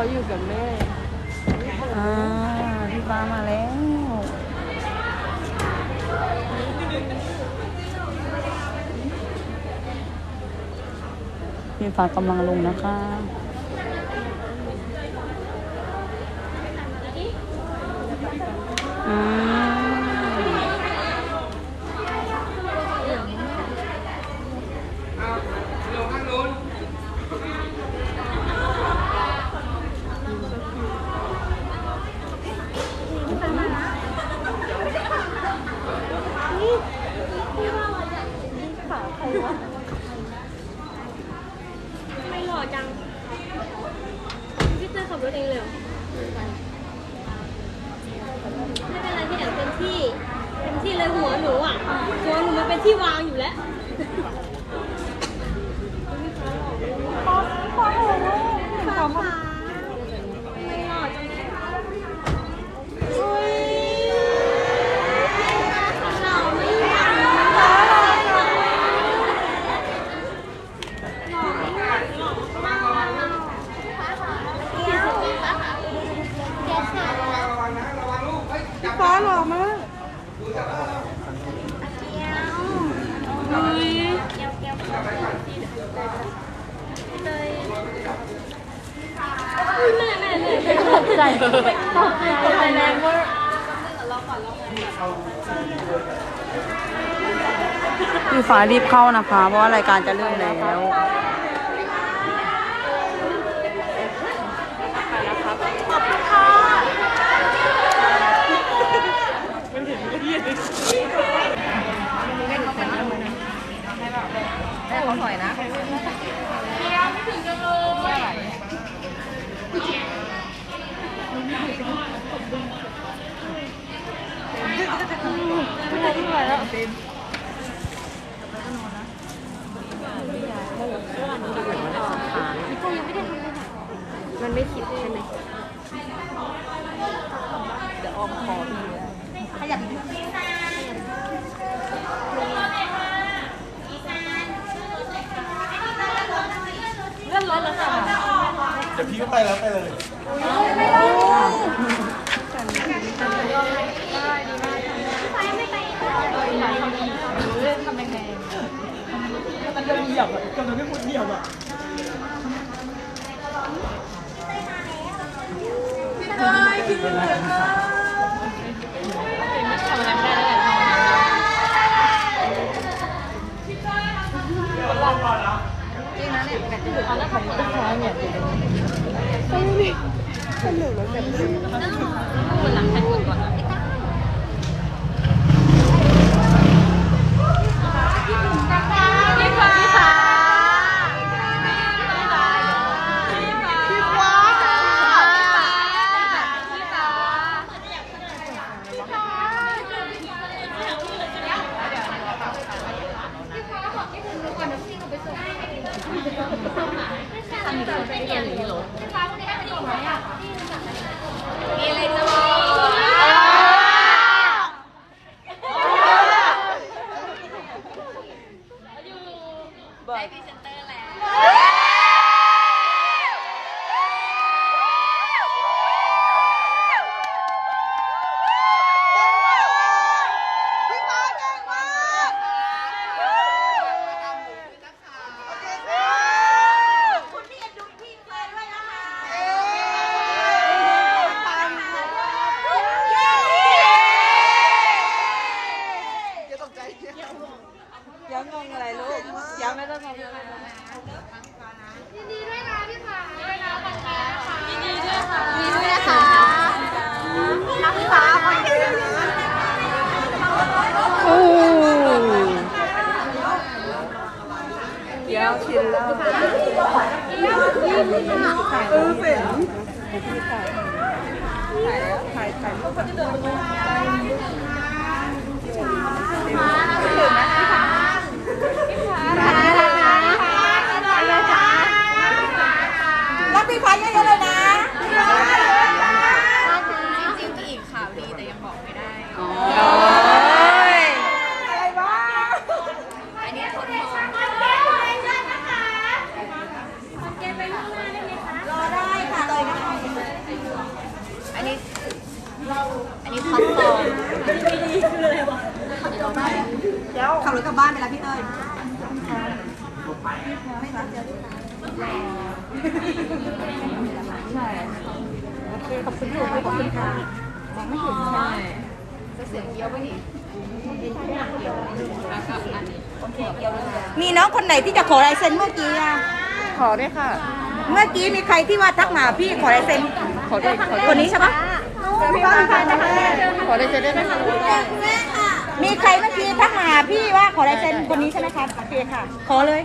เขาอยู่กับแม่อ่าพี่ฟ้ามาแล้ว พี่ฟ้ากำลังลงนะคะอืม ไม่หล่อจัง พี่เต้ยขับรถเองเลยเหรอไม่เป็นไรพี่แอมเป็นที่ เป็นที่เลย หัวหนูอะหัวหนูมันเป็นที่วางอยู่แล้วฟ้าฟ้าไม่หล่อจังเลยอุ๊ยหล่อไม่หล่อหล่อไม่หล่อหล่อมากฟ้าหล่อมากแม่แม่แม่ ตกใจตกใจตกใจแรงเวอร์พี่ฟ้ารีบเข้านะคะ เพราะว่ารายการจะเริ่มแล้ว มันไม่ขิดใช่ไหม เลื่อนรถแล้วค่ะ เดี๋ยวพี่ก็ไป แล้วไปเลยมันจะเหยียบอะกำลังไม่พูดเหยียบอะยัง ปวดหลังแนปวดก่อนนะพี่ฟ้าพี่ฟ้าพี่ฟ้าพี่ฟ้าพี่ฟ้าทำมีคนไปเรียนหรอ 干嘛呀？ เออเสร็จถ่ายแล้วถ่ายถ่ายรูปกับรักพี่พันเยอะๆเลยนะ จริงๆมีอีกข่าวดีแต่ยังบอกไม่ได้ โอ้ย อะไรบ้าง อันนี้ทดลอง เกมไปล่วงหน้าได้ไหมคะ รอได้ค่ะเลยนะคะ ขับรถกลับบ้านไปแล้วพี่เต้ย ไม่รักเจอขอบคุณค่ะขอบคุณค่ะมองไม่เห็นใช่จะเสียงเกี้ยวไปอีกมีน้องคนไหนที่จะขอลายเซ็นเมื่อกี้อะขอด้วยค่ะ เมื่อกี้มีใครที่ว่าทักมาพี่ขอลายเซ็นขอด้วยขอด้วยคนนี้ใช่ปะพี่ฟ้าค่ะขอได้เจอได้ไหมคะ พี่ว่าขอลายเซ็นคนนี้ใช่ไหมคะโอเคค่ะ ขอเลย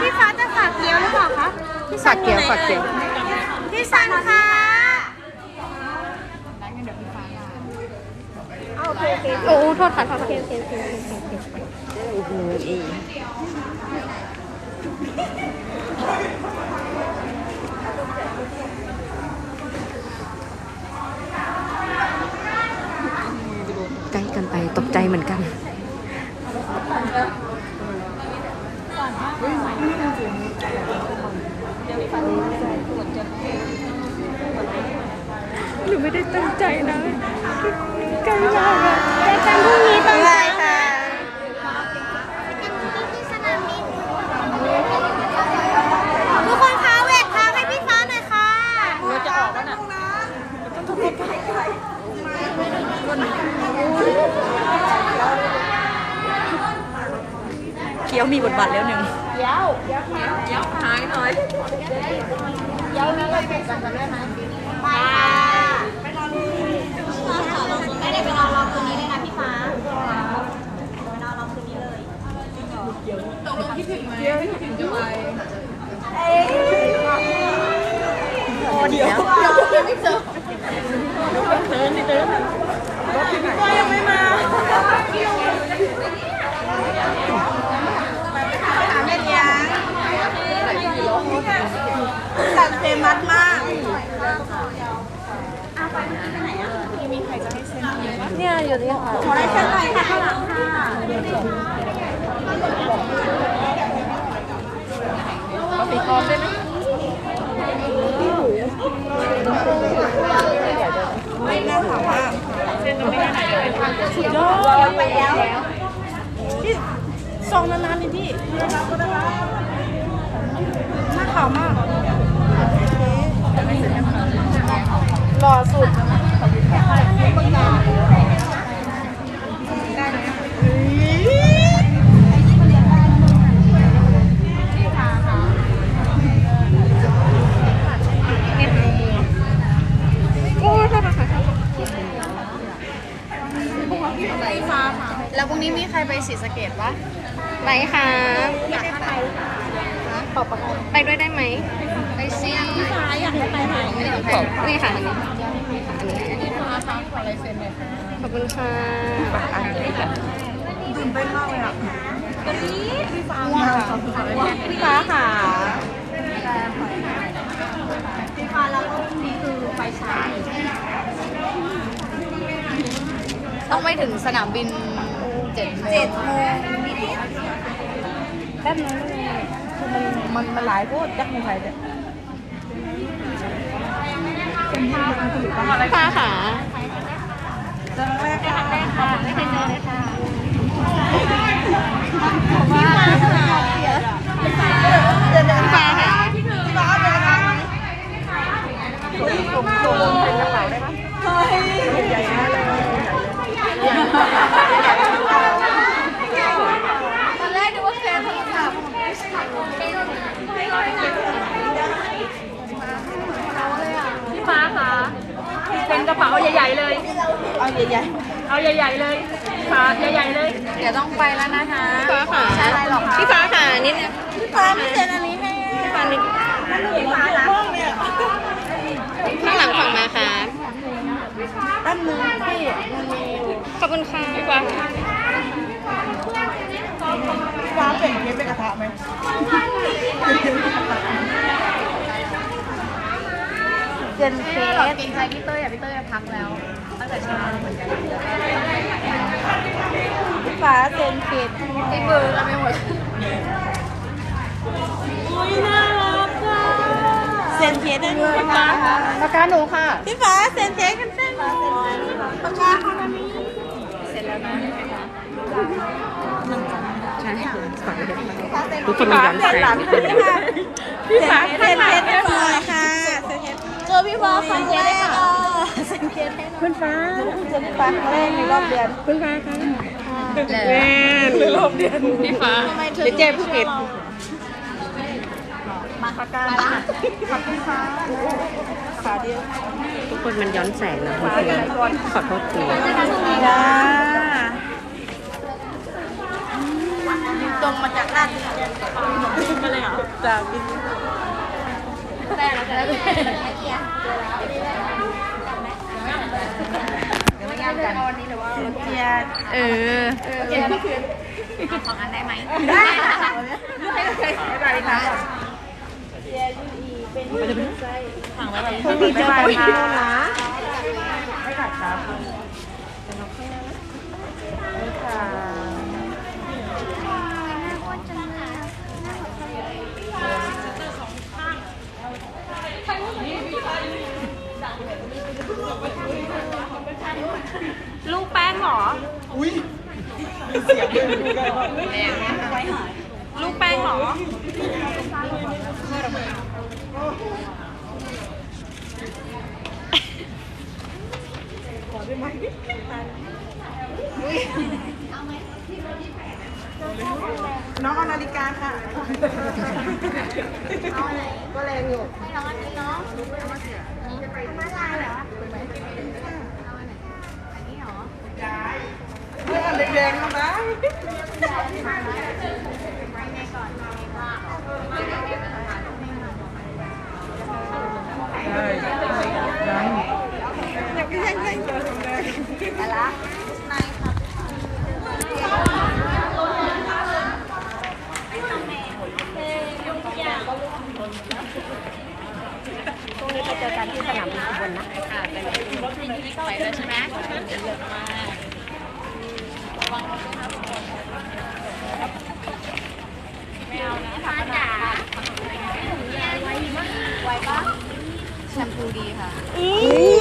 พี่ฟ้าจะฝากเกี๊ยวหรือเปล่าคะฝากเกียวฝากเกียว พี่ซันคะโอ้โทษค่ะโทษค่ะใกล้กันไป ตกใจเหมือนกัน หนูไม่ได้ตั้งใจนะใกล้มากอะ เจอกันพรุ่งนี้ตอนเช้า ค่ะ ที่สนามบินทุกคนคะเวททางให้พี่ฟ้าหน่อยค่ะ เราจะออกแล้วน่ะ เคี้ยวมีบทบาทแล้วหนึ่ง ไปค่ะไม่ได้ไปนอนรอคืนนี้เลยนะพี่ฟ้าไปนอนรอคืนนี้เลย เดี๋ยวก็ยังไม่มาหาแม่เลี้ยงสัตว์เฟมัสมากเนี่ยอยู่นี่ค่ะขอลายเซ็นหน่อยค่ะ ข้างหลังค่ะเอาสีทองได้ไหมไม่น่าถามว่าสุดยอดไปแล้วพี่ซองนานๆเลยพี่น่าขาวมากหล่อสุด แล้วพรุ่งนี้มีใครไปศรีสะเกดปะ ไปค่ะไปด้วยได้ไหม ไปสินี่ค่ะอันนี้อันนี้อันนี้ขอบคุณค่ะตื่นเต้นมากเลยอะพี่ฟ้าพี่ฟ้าค่ะพี่ฟ้าแล้วก็พรุ่งนี้คือไปช้าต้องไปถึงสนามบิน เจ็ดโมงเจ็ดโมงแป๊บนึงคือมันมันมันหลายโพดจักมือใครเนี่ยฟ้าค่ะเจอครั้งแรกค่ะไม่เคยเจอเลยค่ะพี่ฟ้าค่ะเจอเดินฟ้าค่ะพี่ฟ้าเป็นอะไรไหมผมตัวลงเป็นกระเป๋าได้ปะเฮ้ยใหญ่มากเลย ตอนแรกนึกว่าเคสโทรศัพท์ พี่ฟ้าค่ะเป็นกระเป๋าใหญ่ๆเลย เอาใหญ่เอาใหญ่ๆเลยขาใหญ่ๆเลยเดี๋ยวต้องไปแล้วนะคะฟ้าค่ะใช่หรอกพี่ฟ้าค่ะนิดนึงๆพี่ฟ้าไม่เซ็นอันนี้ให้พี่ฟ้านิดพี่ฟ้านะข้างหลังฝั่งมาค่ะแป๊บนึงพี่ขอบคุณค่ะพี่ฟ้าค่ะ พี่ฟ้าเปลี่ยนเค้กเป็นกระทะไหมเจนเค้หรอกกเกรพี่เต้ยอะพี่เต้ยพักแล้วตั้งแต่เช้าเหมือนกันพี่ฟ้าเจนเค้กที่เบอร์กันไปหมดเซนเค้กได้ด้วยค่ะปากกาหนูค่ะ พี่ฟ้าเซนเค้กกันเส้นปากกาคารามิใช่ทุกคนย้ ทุกคนมีย้อนแสงพี่ฟ้าเซ็นเซ็นให้หน่ยค่ะเจอพี่ฟ้าครั้งแรกเซ็นเซ็นให้หน่อนฟ้าเจอพี่ฟ้าครั้งแรกในรอบเดือนเพื่อนฟ้าค่ะแม่ในรอบเดือนพี่ฟ้าเดี๋ยวเจ๊ผู้เก็บมาประกันขอบคุณค่ะขาเดียวทุกคนมันย้อนแสงนะคุณเพื่ขอโทษทีจ้า ตรงมาจากร้านจ้าบินแต่เราจะได้เป็นงานกันเจียดเอของอันได้ไหมได้ค่ะให้เลยบ๊ายบายค่ะพรุ่งนี้จะไปค่ะไม่ขาดครับ ลูกแป้งเหรอน้องเอานาฬิกาค่ะก็แรงอยู่ไม่ร้อนนี่เนาะมาลายเหรอ เพื่อนแดงๆนะ พรุ่งนี้ไปเจอกันที่สนามบินอุบลนะ ค่ะไปเลยไปแล้วใช่ไหมเยอะมาก ฟ้าจ๋า แชมพู ดี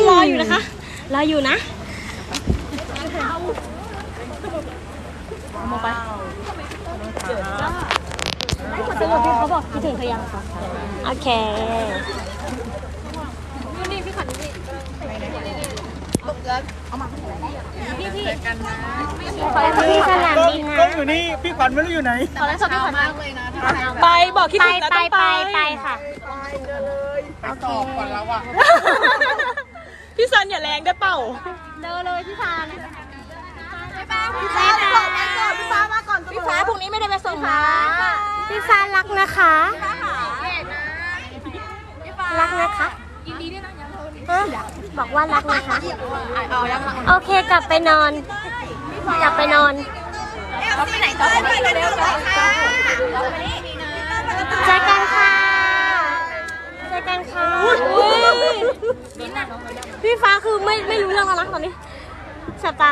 ค่ะรออยู่นะคะ รออยู่นะได้ขอซื้อพี่เขาบอกคิดถึงเขายังคะโอเคนี่พี่ขวัญนี่พี่พี่ขอแล้วที่สนามบินนะก็อยู่นี่พี่ขวัญไม่รู้อยู่ไหนขอแล้วพี่ขวัญมากเลยนะไปบอกคิดไปถึงนะไปต้องไปไปไปค่ะ ไปตอบก่อนแล้วอะพี่ซันอย่าแรงได้เปล่าเจอเลยพี่ฟานพี่ฟ้าพี่ฟ้ามาก่อนพี่ฟ้ามาก่อนพี่ฟ้าพรุ่งนี้ไม่ได้ไปส่งนะพี่ฟ้ารักนะคะรักนะคะยินดีด้วยนะบอกว่ารักนะคะโอเคกลับไปนอนกลับไปนอนเราไปไหนต่อไปเร็วๆค่ะเจอกันค่ะเจอ กันค่ะพี่ฟ้าคือไม่ไม่รู้เรื่องแล้วนะตอนนี้สบตา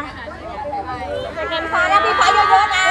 เจอกันค่ะแล้วพี่ฟ้าเยอะๆนะ